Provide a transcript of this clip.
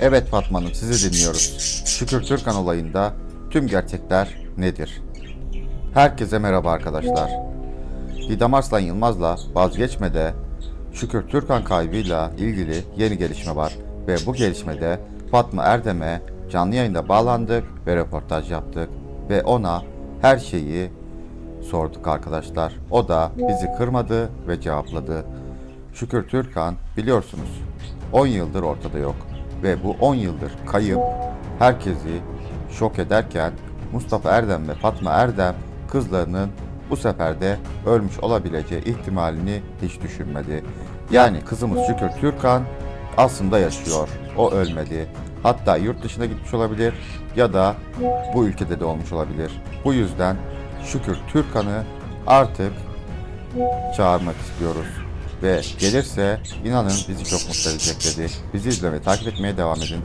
Evet Fatma Hanım sizi dinliyoruz. Şükür Türkan olayında tüm gerçekler nedir? Herkese merhaba arkadaşlar. Didem Arslan Yılmaz'la vazgeçmede Şükür Türkan kaybıyla ilgili yeni gelişme var. Ve bu gelişmede Fatma Erdem'e canlı yayında bağlandık ve röportaj yaptık. Ve ona her şeyi sorduk arkadaşlar. O da bizi kırmadı ve cevapladı. Şükür Türkan biliyorsunuz 10 yıldır ortada yok ve bu 10 yıldır kayıp herkesi şok ederken Mustafa Erdem ve Fatma Erdem kızlarının bu sefer de ölmüş olabileceği ihtimalini hiç düşünmedi. Yani kızımız Şükür Türkan aslında yaşıyor. O ölmedi. Hatta yurt dışına gitmiş olabilir ya da bu ülkede de olmuş olabilir. Bu yüzden Şükür Türkan'ı artık çağırmak istiyoruz. Ve gelirse inanın bizi çok mutlu edecek dedi. Bizi izlemeye, takip etmeye devam edin.